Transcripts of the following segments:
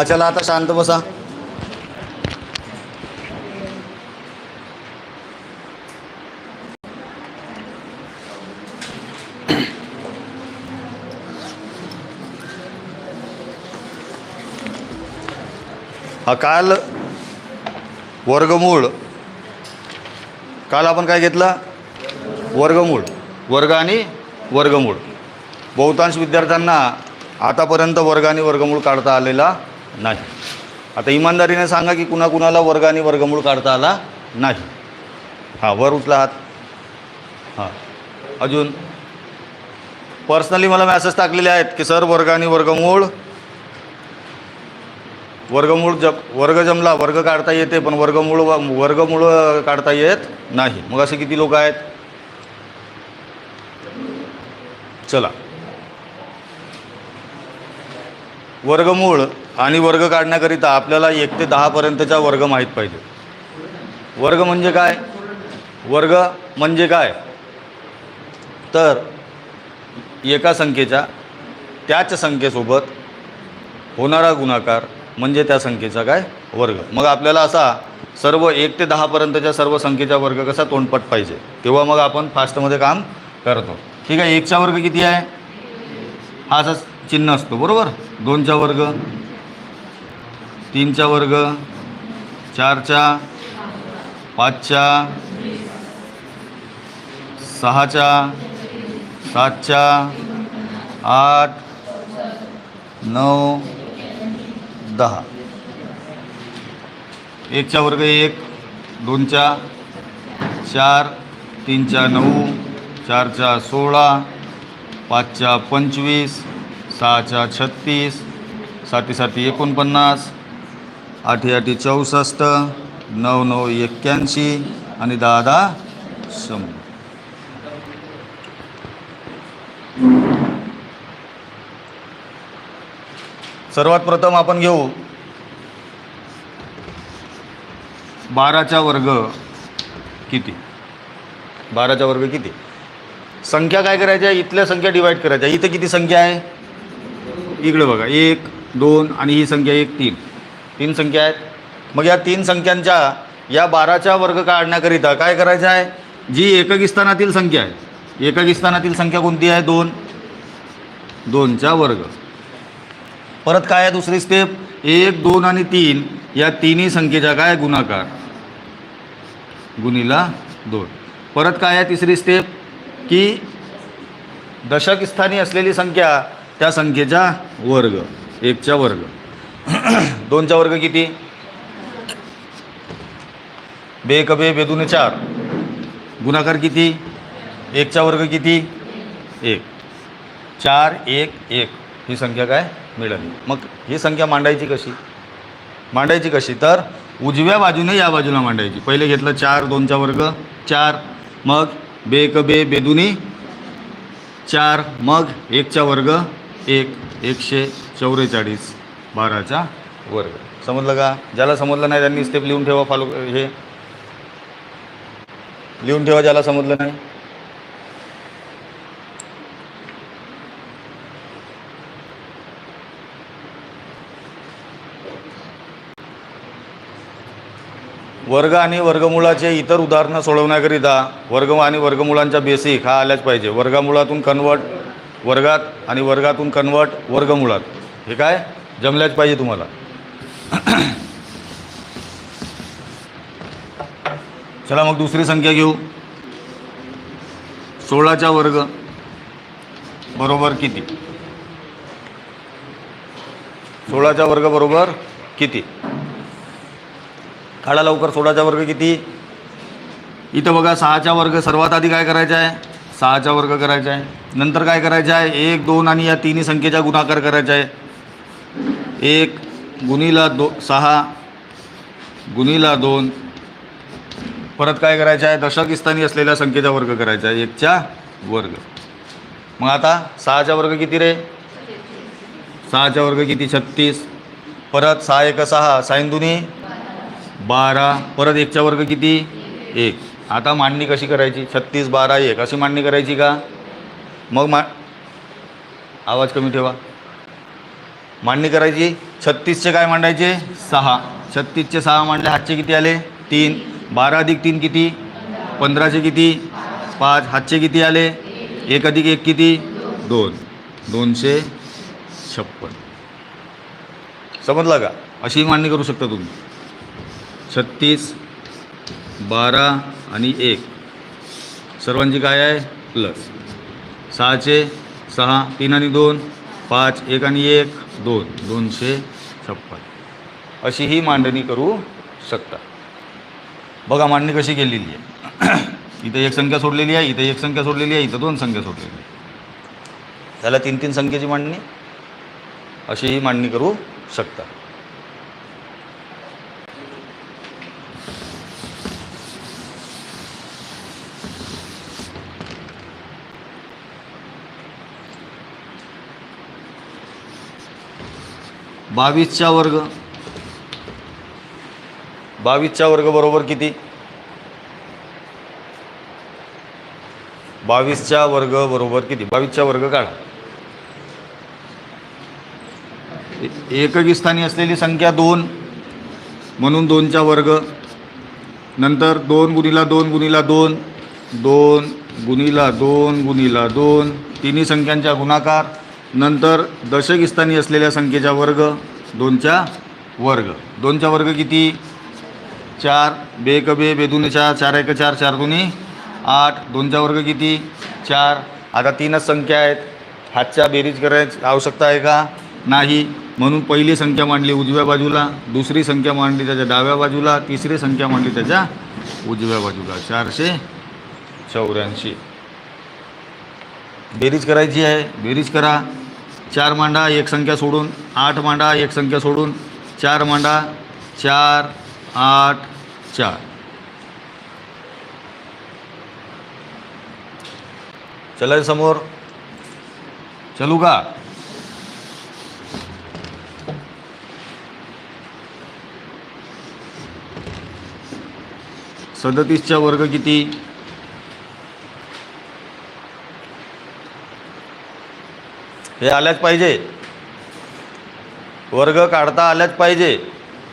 हा चला आता शांत बसा. हा काल वर्गमूळ. काल आपण काय घेतलं? वर्गमूळ. वर्ग आणि वर्गमूळ. बहुतांश विद्यार्थ्यांना आतापर्यंत वर्ग आणि वर्गमूळ काढता आलेला नाही. आता इमानदारीने सांगा की कुणाकुणाला वर्ग आणि वर्गमूळ काढता आला? नाही. हां वर उचला हात. हां. अजून. पर्सनली मला मॅसेज टाकलेले आहेत की सर वर्ग आणि वर्गमूळ. वर्गमूळ जप वर्ग जमला वर्ग काढता येते पण वर्गमूळ वर्गमूळ काढता येत नाही. मग असे किती लोक आहेत? चला. वर्गमूळ आणि वर्ग काढण्याकरिता आपल्याला एक ते दहापर्यंतचा वर्ग माहीत पाहिजे. वर्ग म्हणजे काय? वर्ग म्हणजे काय? तर एका संख्येच्या त्याच संख्येसोबत होणारा गुणाकार म्हणजे त्या संख्येचा काय? वर्ग. मग आपल्याला असा सर्व एक ते दहापर्यंतच्या सर्व संख्येचा वर्ग कसा तोंडपट पाहिजे? तेव्हा मग आपण फास्टमध्ये काम करतो. ठीक आहे एकचा वर्ग किती आहे? हा असा चिन्ह असतो बरोबर? दोनचा वर्ग तीनचा वर्ग चारचा पाचच्या सहाचा सातचा आठ नऊ दहा. एकचा वर्ग एक दोनचा चार तीनचा नऊ चारच्या सोळा पाचच्या पंचवीस सहाच्या छत्तीस साती साती एकोणपन्नास आठी आठी चौसष्ट नऊ नऊ एक्क्याऐंशी आणि दहा दहा शंभर. सर्वात प्रथम आपण घेऊ. बाराचा वर्ग किती? बाराचा वर्ग किती? संख्या काय करायच्या इथल्या संख्या डिवाईड करायच्या इथं किती संख्या आहे? इकडे बघा. एक दोन आणि ही संख्या एक तीन. तीन संख्या आहेत. मग या तीन संख्यांच्या या बाराच्या वर्ग काढण्याकरिता काय करायचं आहे? जी एककिस्तानातील संख्या आहे. एककिस्तानातील संख्या कोणती आहे? दोन. दोनचा वर्ग. परत काय आहे दुसरी स्टेप एक दोन आणि तीन या तिन्ही संख्येचा काय गुणाकार? गुणीला दोन. परत काय आहे तिसरी स्टेप की दशकस्थानी असलेली संख्या त्या संख्येचा वर्ग एकचा वर्ग. दोनचा वर्ग किती? बे कबे बेदुने चार. गुणाकार किती? एकचा वर्ग किती? एक. चार एक एक. ही संख्या काय? मिळाली. मग ही संख्या मांडायची कशी? मांडायची कशी? तर उजव्या बाजूने या बाजूला मांडायची. पहिले घेतलं चार दोनचा वर्ग चार. मग बे क बे बेदुनी चार. मग एकचा वर्ग एक. एकशे चौवेचाळीस बाराचा वर्ग. समजलं का? ज्याला समजलं नाही त्यांनी स्टेप लिहून ठेवा फॉलो हे. लिहून ठेवा ज्याला समजलं नाही. वर्ग आणि वर्गमुळाचे इतर उदाहरणं सोडवण्याकरिता वर्ग आणि वर्गमुळांचा बेसिक हा आल्याच पाहिजे. वर्गामुळातून कन्वर्ट वर्गात आणि वर्गातून कन्वर्ट वर्गमुळात. हे काय? जमल्याच पाहिजे तुम्हाला. चला मग दुसरी संख्या घेऊ. सोळाचा वर्ग बरोबर किती? सोळाचा वर्ग बरोबर किती? काढा लवकर सोळाचा वर्ग किती? इथं बघा सहाचा वर्ग सर्वात आधी काय करायचा आहे? सहाचा वर्ग करायचा आहे. नंतर काय करायचं आहे? एक दोन आणि या तिन्ही संख्येचा गुणाकार करायचा आहे. एक गुणीला दो सहा गुणीला दोन. परत काय करायचं आहे? दशक स्थानी असलेल्या संख्येचा वर्ग करायचा आहे. एकच्या वर्ग. मग आता सहाचा वर्ग किती रे? सहाचा वर्ग किती? छत्तीस. परत सहा एक सहा. साईंदुनी बारा. परत एकचा वर्ग किती? एक. आता मांडणी कशी करायची? छत्तीस बारा एक. अशी मांडणी करायची का? मग मा आवाज कमी ठेवा. मांडणी करायची. छत्तीसचे काय मांडायचे? सहा. छत्तीसचे सहा मांडले. हातचे किती आले? तीन. बारा अधिक तीन किती? पंधराचे किती? पाच. हातचे किती आले? एक अधिक एक किती? दोन. दोनशे छप्पन. समजला का? अशी मांडणी करू शकता तुम्ही. छत्तीस बारा आणि एक. सर्वांची काय आहे? प्लस. सहाचे सहा तीन आणि दोन. पाच एक आणि एक. दोन दोनशे छप्पन. अशी ही मांडणी करू शकता. बघा मांडणी कशी केलेली आहे. इथं एक संख्या सोडलेली आहे इथं एक संख्या सोडलेली आहे इथं दोन संख्या सोडलेली आहे त्याला तीन तीन संख्येची मांडणी. अशी ही मांडणी करू शकता. बावीसचा वर्ग. बावीसचा वर्ग बरोबर किती? बावीसचा वर्ग बरोबर किती? बावीसचा वर्ग काढा. ए- एककी स्थानी असलेली संख्या दोन म्हणून दोनचा वर्ग. नंतर दोन गुणीला दोन गुणीला दोन दोन गुणीला दोन गुणीला दोन तिन्ही संख्यांचा गुणाकार. नंतर दशकस्थानी असलेल्या संख्येचा वर्ग दोनचा वर्ग. दोनचा वर्ग किती? चार बे एक बे बेदुने चार चार एक चार चार दोन आठ. दोनचा वर्ग किती? चार. आता तीनच संख्या आहेत. हातच्या बेरीज करायची आवश्यकता आहे का? नाही. म्हणून पहिली संख्या मांडली उजव्या बाजूला दुसरी संख्या मांडली त्याच्या डाव्या बाजूला तिसरी संख्या मांडली त्याच्या उजव्या बाजूला. चारशे चौऱ्याऐंशी. बेरीज करायची आहे. बेरीज करा. चार मांडा एक संख्या सोडून आठ मांडा एक संख्या सोडून चार मांडा चार आठ चार. चला समोर. चलू का? सदतीसचा वर्ग किती? हे आल्याच पाहिजे. वर्ग काढता आल्याच पाहिजे.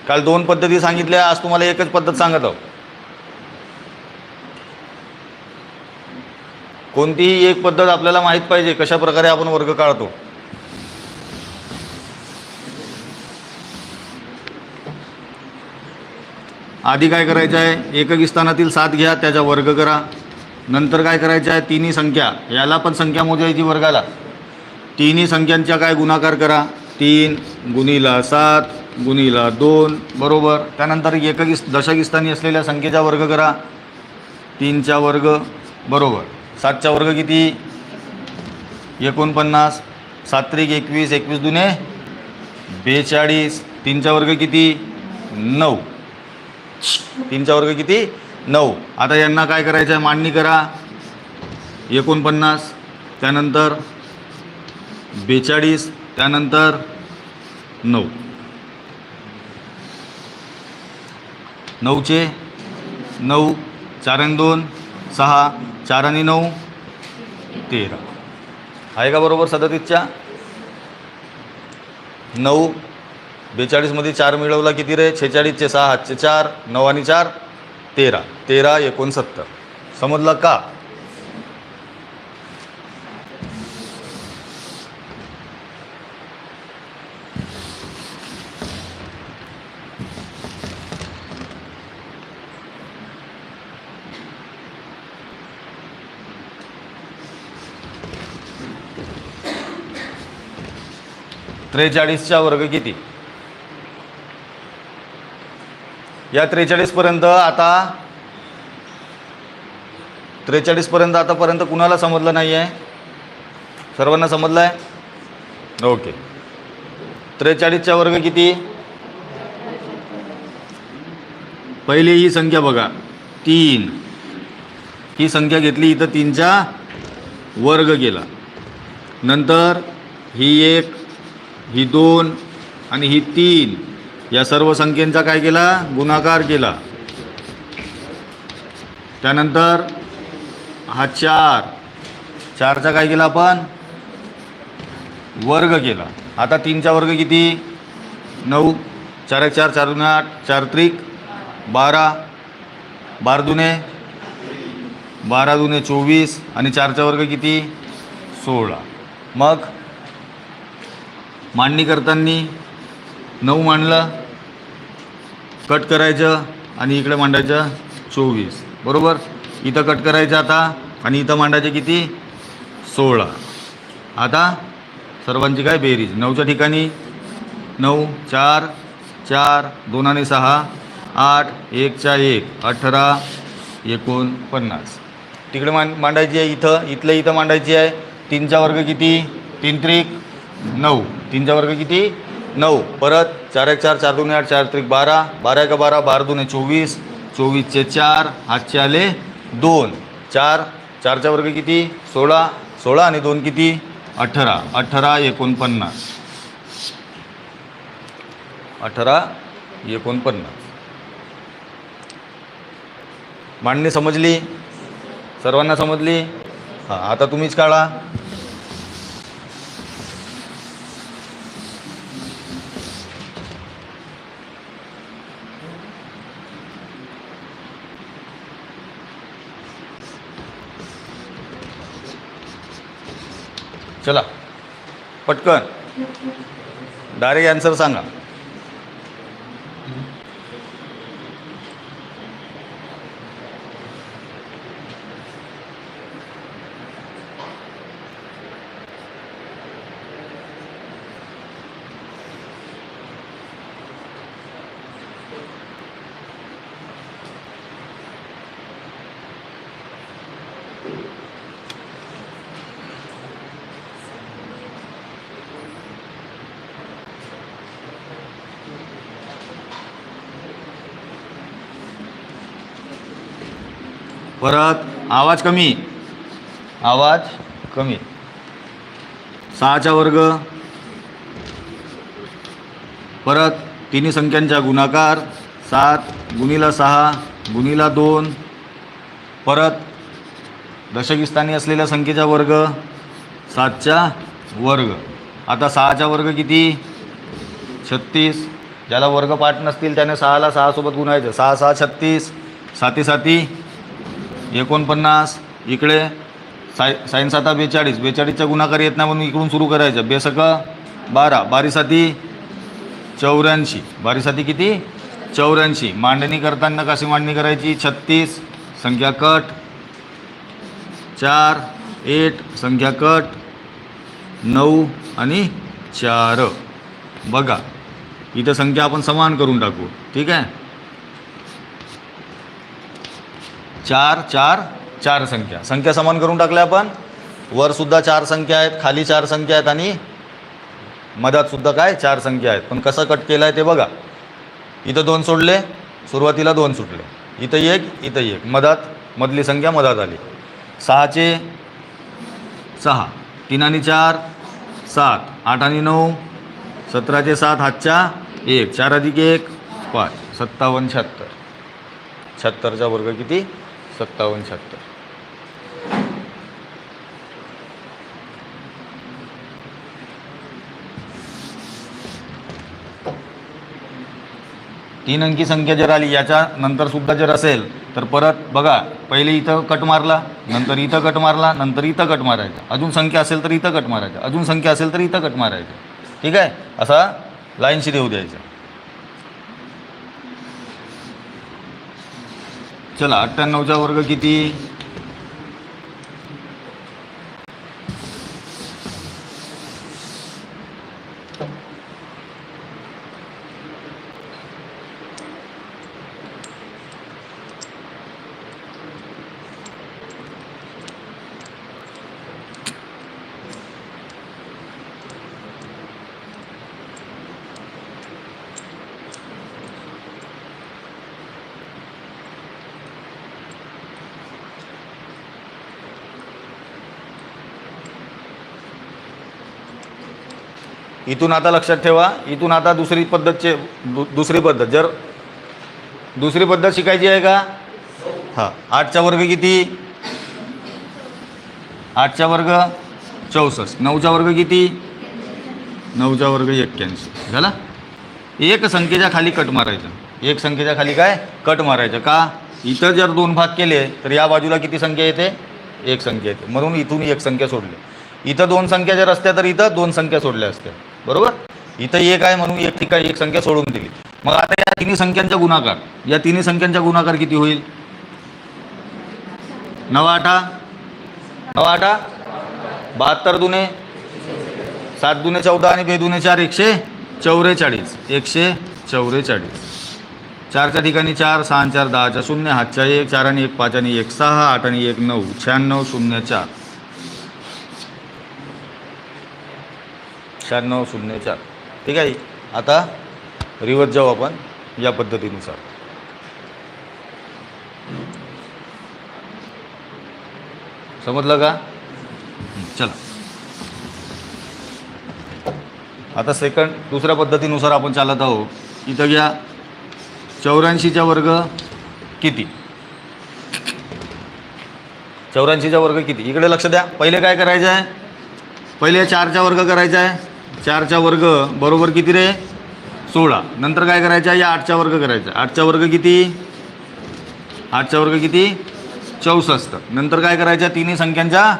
काल दोन पद्धती सांगितल्या आज तुम्हाला एकच पद्धत सांगत आहो कोणतीही एक पद्धत आपल्याला माहीत पाहिजे कशा प्रकारे आपण वर्ग काढतो. आधी काय करायचं आहे? एकक स्थानातील सात घ्या त्याचा वर्ग करा. नंतर काय करायचं आहे? तिन्ही संख्या. याला पण संख्या मोजायची वर्गाला. तिन्ही संख्यांच्या काय गुणाकार करा? तीन गुणीला सात गुणीला दोन बरोबर. त्यानंतर एकक दशकिस्थानी असलेल्या संख्येचा वर्ग करा. तीनचा वर्ग बरोबर. सातचा वर्ग किती? एकोणपन्नास. सात त्रिक एकवीस एकवीस दुने बेचाळीस. तीनचा वर्ग किती? नऊ. तीनचा वर्ग किती? नऊ. आता यांना काय करायचं आहे मांडणी करा. एकोणपन्नास. त्यानंतर बेचाळीस त्यानंतर नऊ. नऊचे नऊ चार आणि दोन सहा चार आणि नऊ तेरा. आहे का बरोबर सदतीसच्या? नऊ बेचाळीसमध्ये चार मिळवला किती रे? छेचाळीसचे सहा हातचे चार नऊ आणि चार तेरा. तेरा एकोणसत्तर. समजलं का? त्रेचाळीसचा वर्ग किती? या त्रेचाळीसपर्यंत आता त्रेचाळीसपर्यंत आतापर्यंत कुणाला समजलं नाही आहे सर्वांना समजलं आहे ओके. त्रेचाळीसचा वर्ग किती? पहिली ही संख्या बघा. तीन. ही संख्या घेतली इथं तीनचा वर्ग केला. नंतर ही एक ही दोन आणि ही तीन या सर्व संख्येचा काय केला? गुणाकार केला. त्यानंतर हा चार चारचा काय केला आपण? वर्ग केला. आता तीनचा वर्ग किती? नऊ. चार एक चार चार दुने आठ चार त्रिक बारा. बारा दुने बारा दुने चोवीस आणि चारचा वर्ग किती? सोळा. मग मांडणी करताना नऊ मांडलं कट करायचं आणि इकडे मांडायचं चोवीस. बरोबर? इथं कट करायचं आता आणि इथं मांडायचे किती? सोळा. आता सर्वांची काय बेरीज? नऊच्या ठिकाणी नऊ चार चार दोन आणि सहा आठ एकच्या एक अठरा एकोणपन्नास. तिकडे मांड मांडायची आहे इथं इथलं इथं मांडायची आहे. तीनचा वर्ग किती? तीन त्रिक. नऊ. तीनचा वर्ग किती? नऊ. परत चार एक चार चार दोन आठ चार त्रिक बारा. बारा एका बारा बारा दोन चोवीस. चोवीसचे चार हातचे आले दोन. चार. चारचा वर्ग किती? सोळा. सोळा आणि दोन किती? अठरा. अठरा एकोणपन्नास. अठरा एकोणपन्नास. मांडणी समजली? सर्वांना समजली? हां आता तुम्हीच काढा. चला पटकन. डायरेक्ट आन्सर सांगा. परत आवाज कमी. आवाज कमी. सहाचा वर्ग. परत तिन्ही संख्यांचा गुणाकार. सात गुणीला सहा गुणीला दोन. परत दशक स्थानी असलेल्या संख्येचा वर्ग. सातचा वर्ग. आता सहाचा वर्ग किती? छत्तीस. ज्याला वर्ग पाठ नसतील त्याने सहाला सहासोबत गुणायचं. सहा सहा छत्तीस. साती साती. एकोणपन्नास इकडे साय साईनसाता बेचाळीस बेचाळीसचा गुणाकार येत नाही म्हणून इकडून सुरू करायचं. बेसक बारा बारीसाठी चौऱ्याऐंशी. बारीसाठी किती? चौऱ्याऐंशी. मांडणी करताना कशी मांडणी करायची? छत्तीस संख्या कट. चार एट संख्या कट. नऊ आणि चार. बघा इथं संख्या आपण समान करून टाकू. ठीक आहे? चार चार चार संख्या. संख्या समान करून टाकल्या आपण. वरसुद्धा चार संख्या आहेत खाली चार संख्या आहेत आणि मधातसुद्धा काय? चार संख्या आहेत. पण कसं कट केलं आहे ते बघा. इथं दोन सोडले सुरुवातीला दोन सुटले. इथं एक इथं एक. मधात मधली संख्या मधात आली. सहाचे सहा. तीन आणि चार सात. आठ आणि नऊ. सतराचे सात हातच्या एक. चार अधिक एक पाच. सत्तावन्न शहात्तर. शहात्तरचा वर्ग किती? सत्तावन्न शहात्तर. तीन अंकी संख्या जर आली याच्या नंतर सुद्धा जर असेल तर परत बघा पहिले इथं कट मारला नंतर इथं कट मारला नंतर इथं कट मारायचा. अजून संख्या असेल तर इथं कट मारायचा. अजून संख्या असेल तर इथं कट मारायचं. ठीक आहे? असा लाईनशी देऊ द्यायचा. चला अठ्ठ्याण्णवचा वर्ग किती? इथून आता लक्षात ठेवा इथून आता दुसरी पद्धतचे दु दुसरी पद्धत. जर दुसरी पद्धत शिकायची आहे का? हां. आठचा वर्ग किती? आठचा वर्ग चौसष्ट. नऊचा वर्ग किती? नऊचा वर्ग एक्क्याऐंशी. झाला? एक संख्येच्या खाली कट मारायचं. एक संख्येच्या खाली काय? कट मारायचं. का? इथं जर दोन भाग केले तर या बाजूला किती संख्या येते? एक संख्या येते. म्हणून इथून एक संख्या सोडली. इथं दोन संख्या जर असत्या तर इथं दोन संख्या सोडल्या असत्या. बरोबर? इथं एक आहे म्हणून एक ठिकाणी एक संख्या सोडून दिली. मग आता या तिन्ही संख्यांचा गुणाकार या तिन्ही संख्यांचा गुणाकार किती होईल? नवा आठा नवा आठा बहात्तर दुने सात दुने चौदा आणि बेदुने चार एकशे चौवेचाळीस एकशे चौवेचाळीस चारच्या ठिकाणी चार सहा चार दहाच्या शून्य हातच्या एक चार आणि एक पाच आणि एक सहा आठ आणि एक नऊ शहाण्णव शून्य चार. शहाण्णव शून्य चार. ठीक आहे? आता रिवर्स जाऊ आपण या पद्धतीनुसार. समजलं का? चला. आता सेकंड दुसऱ्या पद्धतीनुसार आपण चालत आहोत. इथं घ्या. चौऱ्याऐंशीचा वर्ग किती? चौऱ्याऐंशीचा वर्ग किती? इकडे लक्ष द्या. पहिले काय करायचं आहे? पहिले चारचा वर्ग करायचा आहे. चारचा वर्ग बरोबर किती रे? सोळा. नंतर काय करायचं? या आठचा वर्ग करायचा. आठचा वर्ग किती? आठचा वर्ग किती? चौसष्ट. नंतर काय करायच्या तिन्ही संख्यांचा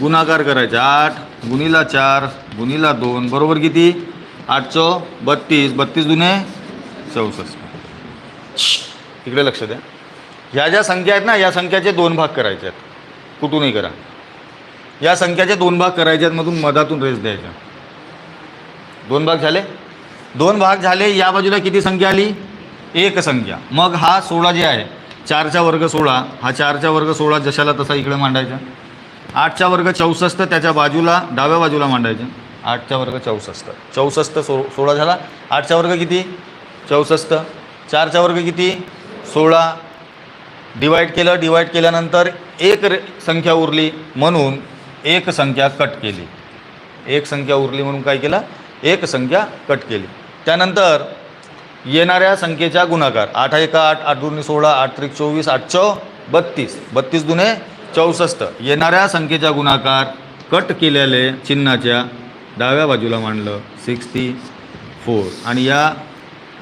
गुणाकार करायचा. आठ गुणीला चार गुणीला दोन बरोबर किती? आठचो बत्तीस. बत्तीस जुने चौसष्ट. इकडे लक्ष द्या. ह्या ज्या संख्या आहेत ना या संख्याचे दोन भाग करायचे आहेत. कुठूनही करा. या संख्याचे दोन भाग करायचे आहेत मधून मधातून रेस द्यायच्या दोन भाग झाले? दोन भाग झाले या बाजूला किती संख्या आली? एक संख्या. मग हा सोळा जे आहे चारचा वर्ग सोळा. हा चारचा वर्ग सोळा जशाला तसा इकडे मांडायचा. आठचा वर्ग चौसष्ट त्याच्या बाजूला डाव्या बाजूला मांडायचं. आठचा वर्ग चौसष्ट. चौसष्ट सो सोळा झाला. आठचा वर्ग किती? चौसष्ट. चारचा वर्ग किती? सोळा. डिवाईड केलं डिवाईड केल्यानंतर एक रे संख्या उरली म्हणून एक संख्या कट केली. एक संख्या उरली म्हणून काय केलं? एक संख्या कट केली. त्यानंतर येणाऱ्या संख्येचा गुणाकार. आठ एका आठ आठ दुने सोळा आठ त्रिक चोवीस आठ चौ बत्तीस. बत्तीस दुने चौसष्ट. येणाऱ्या संख्येचा गुणाकार कट केलेले चिन्हाच्या डाव्या बाजूला मांडलं. Sixty four. आणि या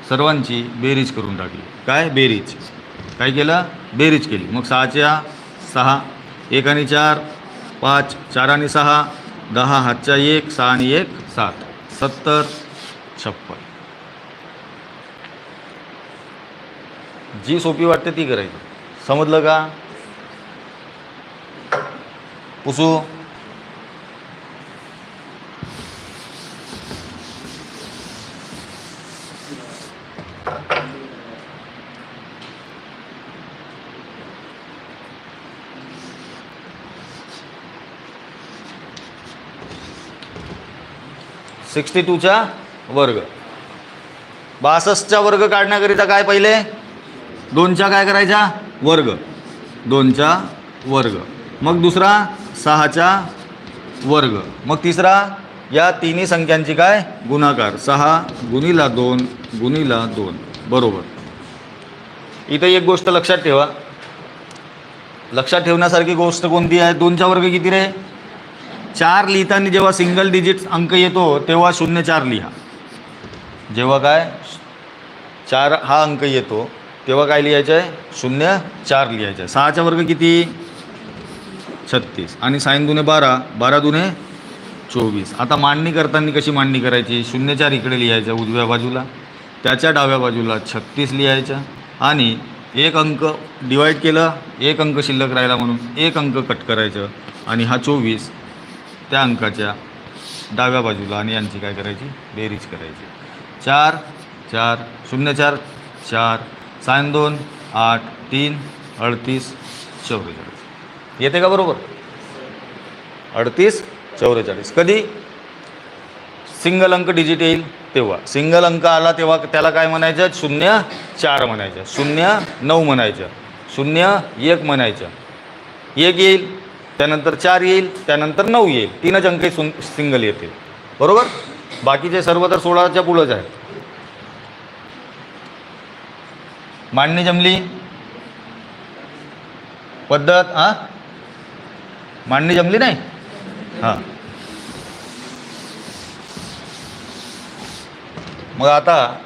सर्वांची बेरीज करून टाकली. काय? बेरीज. काय केलं? बेरीज केली. मग सहाच्या सहा एक आणि चार पाच चार आणि सहा दहा हातच्या एक सहा आणि एक सात. सत्तर छप्पन. जी सोपी वाटते ती करायची. समजलं का? पुसू. सिक्स्टी टूचा वर्ग. बासष्टचा वर्ग काढण्याकरिता काय पहिले? दोनचा काय करायचा वर्ग. दोनचा वर्ग. मग दुसरा सहाचा वर्ग. मग तिसरा या तिन्ही संख्यांची काय? गुणाकार. सहा गुणीला दोन गुणीला दोन. बरोबर. इथं एक गोष्ट लक्षात ठेवा. लक्षात ठेवण्यासारखी गोष्ट कोणती आहे? दोनचा वर्ग किती रे? चार लिहिताना जेव्हा सिंगल डिजिट अंक येतो तेव्हा शून्य चार लिहा. जेव्हा काय? चार हा अंक येतो तेव्हा काय लिहायचं आहे? शून्य चार लिहायचं आहे. सहाचा वर्ग किती? छत्तीस. आणि साईन दुने बारा बारा दुने चोवीस. आता मांडणी करताना कशी मांडणी करायची? शून्य चार इकडे लिहायचं उजव्या बाजूला. त्याच्या डाव्या बाजूला छत्तीस लिहायचं. आणि एक अंक डिवाईड केलं एक अंक शिल्लक राहिला म्हणून एक अंक कट करायचं. आणि हा चोवीस त्या अंकाच्या डाव्या बाजूला आणि यांची काय करायची? बेरीज करायची. चार चार शून्य चार चार सायन दोन आठ तीन अडतीस चौवेचाळीस येते का बरोबर? अडतीस चौवेचाळीस कधी? सिंगल अंक डिजिट येईल तेव्हा. सिंगल अंक आला तेव्हा त्याला काय म्हणायचं? शून्य चार म्हणायचं. शून्य नऊ म्हणायचं. शून्य एक म्हणायचं. एक येईल. त्यानंतर चार येईल त्यानंतर नऊ येईल. तीनच अंक सुन सिंगल येतील. बरोबर? बाकीचे सर्व तर सोळाच्या पुढंच आहेत. मांडणी जमली? पद्धत हां? मांडणी जमली नाही? हां. मग आता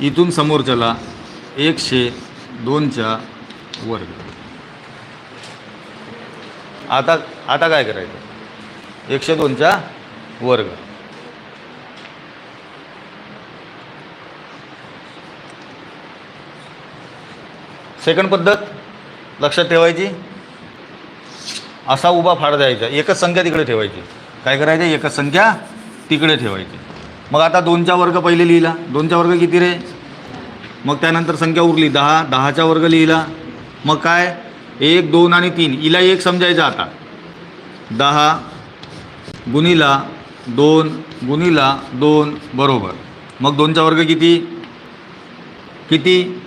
इथून समोरच्याला एकशे दोनच्या वर्ग. आता आता काय करायचं? एकशे दोनच्या वर्ग. सेकंड पद्धत लक्षात ठेवायची. असा उभा फाड द्यायचा. एकच संख्या तिकडे ठेवायची. काय करायचं? एकच संख्या तिकडे ठेवायची. मग आता दोनचा वर्ग पहिले लिहिला. दोनचा वर्ग किती रे? मग त्यानंतर संख्या उरली दहा. दहाचा वर्ग लिहिला. मग काय? एक दोन आणि तीन. हिला एक समजायचं आता. दहा गुणीला दोन गुणीला दोन बरोबर. मग दोनचा वर्ग किती? किती?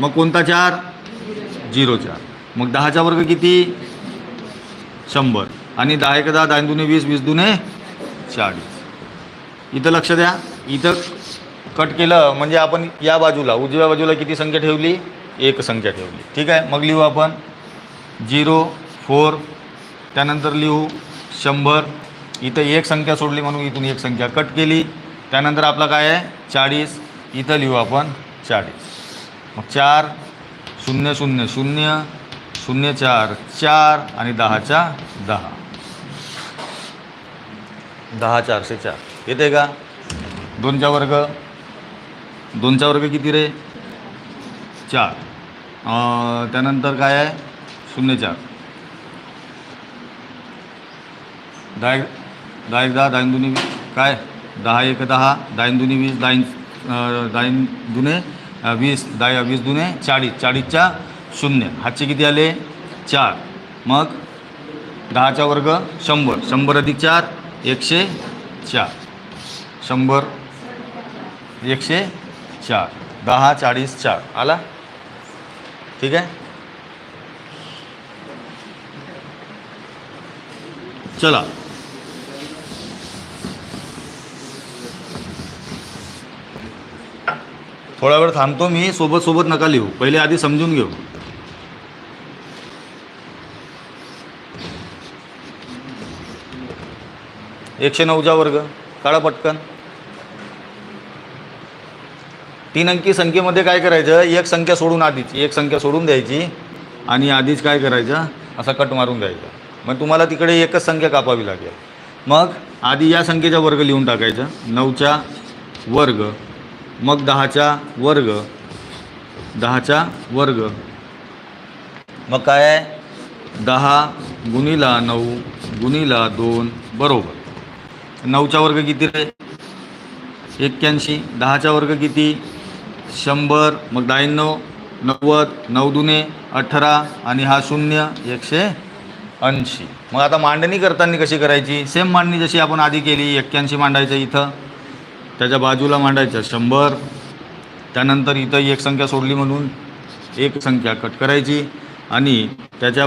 मग कोणता चार? झिरो चार. मग दहाचा वर्ग किती? शंभर. आणि दहा एक दहा दहा दुने वीस वीस दुने चाळीस. इथं लक्ष द्या. इथं कट केलं म्हणजे आपण या बाजूला उजव्या बाजूला किती संख्या ठेवली? एक संख्या ठेवली. ठीक आहे? मग लिहू आपण. झिरो फोर त्यानंतर लिहू शंभर. इथं एक संख्या सोडली म्हणून इथून एक संख्या कट केली. त्यानंतर आपला काय आहे? चाळीस. इथं लिहू आपण चाळीस. मग चार शून्य शून्य शून्य शून्य चार चार आणि दहाच्या दहा. दहा चारशे चार. येते का? दोनचा वर्ग. दोनचा वर्ग किती रे? चार. त्यानंतर काय आहे? शून्य चार. दहा एक दहा एक दहा दहा दुनी वीस. काय? दहा एक दहा दहा दुनी वीस दहा अं, दहा दुने वीस दहा वीस दुने चाळीस. चाळीसच्या शून्य. हातचे किती आले? चार. मग दहाचा वर्ग शंभर. शंभर अधिक चार एकशे चार. शंभर एकशे चार. दहा चाळीस चार. आला? ठीक आहे? चला. थोडा वेळ थांबतो मी सोबत सोबत नका लिहू. पहिले आधी समजून घेऊ. एकशे नऊचा वर्ग. काढा पटकन. तीन अंकी संख्येमध्ये काय करायचं? एक संख्या सोडून आधीच एक संख्या सोडून द्यायची आणि आधीच काय करायचं? असा कट मारून द्यायचा मग तुम्हाला तिकडे एकच संख्या कापावी लागेल. मग आधी या संख्येचा वर्ग लिहून टाकायचं. नऊचा वर्ग मग दहाचा वर्ग दहाचा वर्ग. मग काय आहे? दहा गुणीला नऊ गुणीला दोन बरोबर. नऊचा वर्ग किती रे एक्क्याऐंशी. दहाचा वर्ग किती? शंभर. मग ब्याण्णव नव्वद नऊ दुने अठरा आणि हा शून्य एकशे ऐंशी. मग आता मांडणी करताना कशी करायची? सेम मांडणी जशी आपण आधी केली एक्क्याऐंशी मांडायचं इथं. त्याच्या बाजूला मांडायचं शंभर. त्यानंतर इथं एक संख्या सोडली म्हणून एक संख्या कट करायची आणि त्याच्या